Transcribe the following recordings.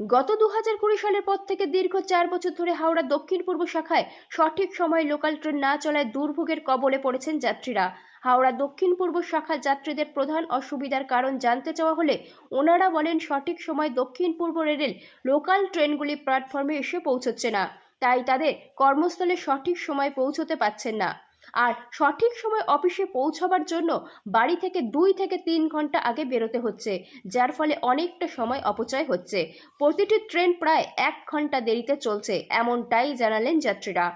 গত দু হাজার কুড়ি সালের পর থেকে দীর্ঘ চার বছর ধরে হাওড়া দক্ষিণ পূর্ব শাখায় সঠিক সময়ে লোকাল ট্রেন না চলায় দুর্ভোগের কবলে পড়েছেন যাত্রীরা। হাওড়া দক্ষিণ পূর্ব শাখার যাত্রীদের প্রধান অসুবিধার কারণ জানতে চাওয়া হলে ওনারা বলেন, সঠিক সময় দক্ষিণ পূর্ব রেলের লোকাল ট্রেনগুলি প্ল্যাটফর্মে এসে পৌঁছচ্ছে না। তাই তাদের কর্মস্থলে সঠিক সময় পৌঁছতে পারছেন না। আর সঠিক সময় অফিসে পৌঁছাবার জন্য বাড়ি থেকে দুই থেকে তিন ঘণ্টা আগে বেরোতে হচ্ছে, যার ফলে অনেকটা সময় অপচয় হচ্ছে। প্রতিটি ট্রেন প্রায় এক ঘণ্টা দেরিতে চলছে, এমনটাই জানালেন যাত্রীরা।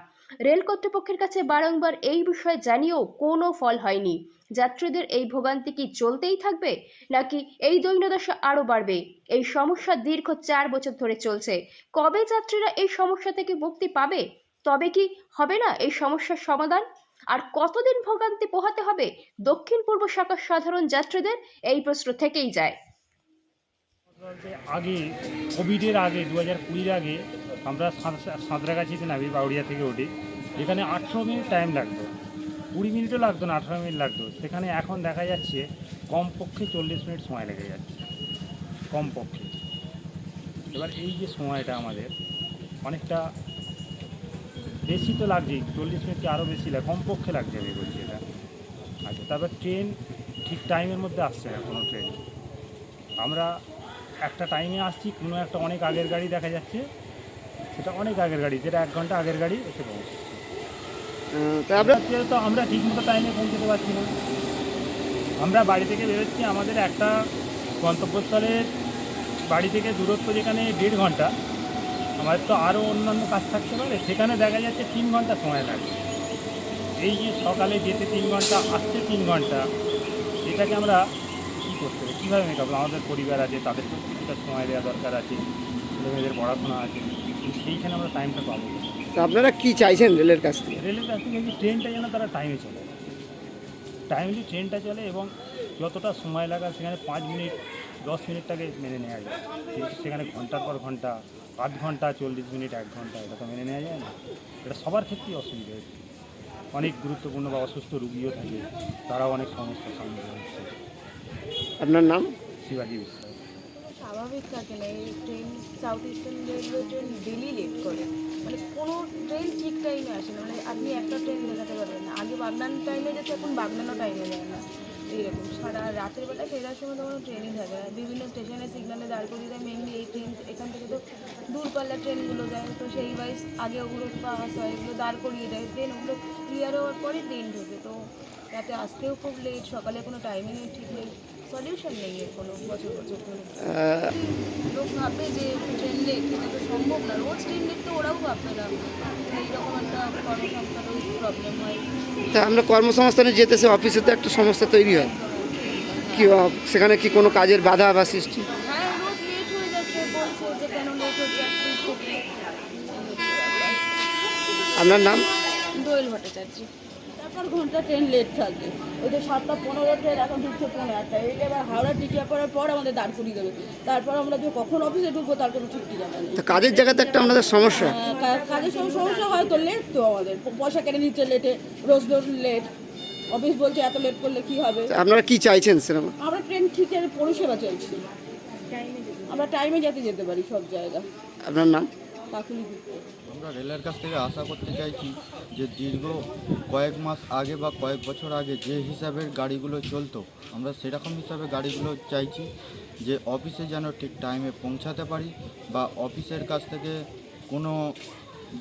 রেল কর্তৃপক্ষের কাছে বারংবার এই বিষয়ে জানিয়েও কোনো ফল হয়নি। যাত্রীদের এই ভোগান্তি কি চলতেই থাকবে, নাকি এই দৈন্যদশা আরও বাড়বে? এই সমস্যা দীর্ঘ চার বছর ধরে চলছে। কবে যাত্রীরা এই সমস্যা থেকে মুক্তি পাবে? তবে কি হবে না এই সমস্যার সমাধান? আর কতদিন ভোগান্তি পোহাতে হবে? দক্ষিণ পূর্ব শাখার সাধারণ যাত্রীদের এই প্রশ্ন থেকেই যায়। আগে, কোভিডের আগে দু হাজার কুড়ির আগে আমরা সাঁত- সাঁতরাগাছিতে নামি, বাউড়িয়া থেকে উঠি, যেখানে আঠেরো মিনিট টাইম লাগতো। কুড়ি মিনিটও লাগতো না, আঠেরো মিনিট লাগতো। সেখানে এখন দেখা যাচ্ছে কমপক্ষে চল্লিশ মিনিট সময় লেগে যাচ্ছে। কমপক্ষে। এবার এই যে সময়টা আমাদের, অনেকটা বেশি তো লাগছেই চল্লিশ মিনিট কি আরও বেশি লাগে কমপক্ষে লাগছে আমি বলছি এটা। আচ্ছা তারপর ট্রেন ঠিক টাইমের মধ্যে আসছে না কোনো ট্রেন? আমরা একটা টাইমে আসছি কোনো একটা অনেক আগের গাড়ি দেখা যাচ্ছে সেটা অনেক আগের গাড়ি যেটা এক ঘণ্টা আগের গাড়ি এসে পৌঁছচ্ছে তো আমরা ঠিকমতো টাইমে পৌঁছতে পারছি না। আমরা বাড়ি থেকে বেরোচ্ছি আমাদের একটা গন্তব্যস্থলের বাড়ি থেকে দূরত্ব যেখানে দেড় ঘণ্টা আমাদের তো আরও অন্যান্য কাজ থাকতে পারে সেখানে দেখা যাচ্ছে তিন ঘণ্টা সময় লাগে। এই যে সকালে যেতে তিন ঘণ্টা আসতে তিন ঘণ্টা এটাকে আমরা কী করতে হবে কীভাবে মেকআপ আমাদের পরিবার আছে তাদেরকেও কিছুটা সময় দেওয়া দরকার আছে ছেলেমেয়েদের পড়াশোনা আছে কিন্তু সেইখানে আমরা টাইমটা পাবো। আপনারা কি চাইছেন রেলের কাছ থেকে? রেলের কাছ থেকে ট্রেনটা যেন তারা টাইমে চলে। টাইমলি ট্রেনটা চলে এবং যতটা সময় লাগা সেখানে পাঁচ মিনিট দশ মিনিটটাকে মেনে নেওয়া যায়। কিন্তু সেখানে ঘণ্টার পর ঘণ্টা আধ ঘণ্টা চল্লিশ মিনিট এক ঘণ্টা এটা তো মেনে নেওয়া যায় না। এটা সবার ক্ষেত্রেই অসুবিধা হচ্ছে অনেক গুরুত্বপূর্ণ বা অসুস্থ রুগীও থাকে তারাও অনেক সমস্যার সম্মুখীন হচ্ছে। আপনার নাম? শিবাজি বিশ্বাস। স্বাভাবিক থাকে না এই train south eastern railway train daily late করে। মানে কোনো ট্রেন ঠিক টাইমে আসে না। মানে আপনি একটা ট্রেন দেখাতে পারবেন না। আগে বাগনান টাইমে যেতে এখন বাগনানও টাইমে যায় না। এইরকম সারা রাতের বেলা ফেরার সময় তো কোনো ট্রেনই থাকে না বিভিন্ন স্টেশনে সিগনালে দাঁড় করিয়ে দেয় মেনলি এই ট্রেন এখান থেকে তো দূরপাল্লার ট্রেনগুলো যায় তো সেই ওয়াইজ আগে ওগুলো পাস হয় এগুলো দাঁড় করিয়ে দেয়। ট্রেন ওগুলো ক্লিয়ার হওয়ার পরে ট্রেন ঢোকে। তো রাতে আসতেও খুব লেট সকালে কোনো টাইমিংই ঠিক নেই। সলিউশন নেই এর কোনো বছর বছর ধরে। লোক ভাববে যে ট্রেন লেট এটা তো সম্ভব না। রোজ ট্রেন লেট তো ওরাও ভাববে না এইরকম একটা কর্মসংস্থানও প্রবলেম হয় তা আমরা কর্মসংস্থানে যেতে সে অফিসে তো একটা সমস্যা তৈরি হয়। কি সেখানে কি কোনো কাজের বাধা বা সৃষ্টি? হ্যাঁ আপনার নাম? দোয়েল ভট্টাচার্য। চার ঘণ্টা ট্রেন লেট থাকে। ওই যে সাতটা পনেরো ট্রেন এখন ঢুকছে পনেরো একটা এইটা এবার হাওড়া টিকিয়া করার পর আমাদের দাঁড় করিয়ে দেবে তারপর আমরা যে কখন অফিসে ঢুকবো তার কোনো ঠিক ঠিকানা নেই। কাজের জায়গাতে একটা আমাদের সমস্যা। কাজের সঙ্গে সমস্যা হয় তো লেট তো আমাদের। পয়সা কেটে নিচ্ছে লেটে রোজ রোজ লেট অফিস বলছে এত লেট করলে কি হবে? আপনারা কি চাইছেন সেরকম আমরা ট্রেন ঠিকের পরিষেবা চাইছি। আমরা টাইমে যাতে যেতে পারি সব জায়গা। আপনার নাম? আমরা রেলের কাছ থেকে আশা করতে চাইছি যে দীর্ঘ কয়েক মাস আগে বা কয়েক বছর আগে যে হিসাবের গাড়িগুলো চলতো, আমরা সেরকম হিসাবে গাড়িগুলো চাইছি যে অফিসে যেন ঠিক টাইমে পৌঁছাতে পারি বা অফিসের কাছ থেকে কোনো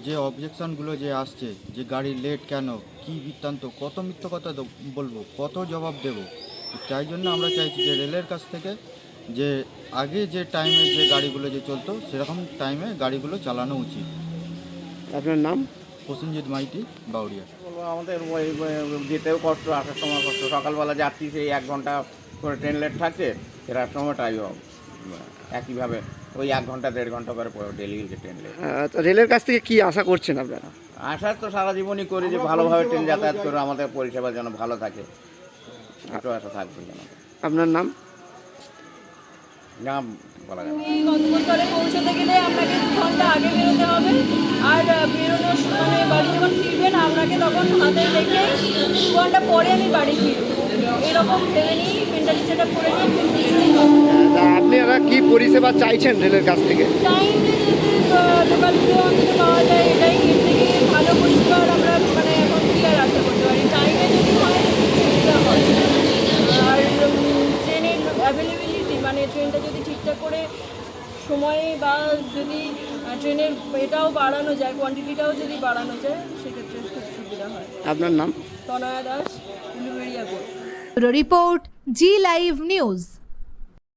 যে অবজেকশনগুলো যে আসছে, যে গাড়ি লেট কেন, কি বৃত্তান্ত, কত মিথ্য কথা বলব, কত জবাব দেব, তাই জন্য আমরা চাইছি যে রেলের কাছ থেকে যে আগে যে টাইমে যে গাড়িগুলো যে চলতো সেরকম টাইমে গাড়িগুলো চালানো উচিত। আপনার নাম? প্রসেনজিৎ মাইতি বাউরিয়া বলব আমাদের যেতেও কষ্ট আসার সময় কষ্ট। সকালবেলা যাচ্ছি সেই এক ঘণ্টা করে ট্রেন লেট থাকছে ফেরার সময়টাই একইভাবে ওই এক ঘণ্টা দেড় ঘণ্টা করে ডেলি ট্রেন লেট রেলের কাছ থেকে কি আশা করছেন আপনারা? আসার তো সারা জীবনই করি যে ভালোভাবে ট্রেন যাতায়াত করে আমাদের পরিষেবা যেন ভালো থাকে। একটু আশা থাকবে যেন। আপনার নাম? নাম বলা যাবে এই গন্তব্যস্থলে পৌঁছতে গেলে আপনাকে দু ঘণ্টা আগে বেরোতে হবে। আর বেরোনোর সময় মানে বাড়ি যখন ফিরবেন আপনাকে তখন হাতে রেখে দু ঘণ্টা পরে আমি বাড়ি ফিরব। এরকম ভেবে নিই মেন্টালি সেট আপ করে নিই কি পরিষেবা চাইছেন রেলের কাছ থেকে? টাইম লোকাল পাওয়া যায় এটাই সময়ে বা যদি ট্রেনের এটাও বাড়ানো যায় কোয়ান্টিটিটাও যদি বাড়ানো যায় সেক্ষেত্রে খুব সুবিধা হয়। আপনার নাম? Tanaya Das report Zee live news.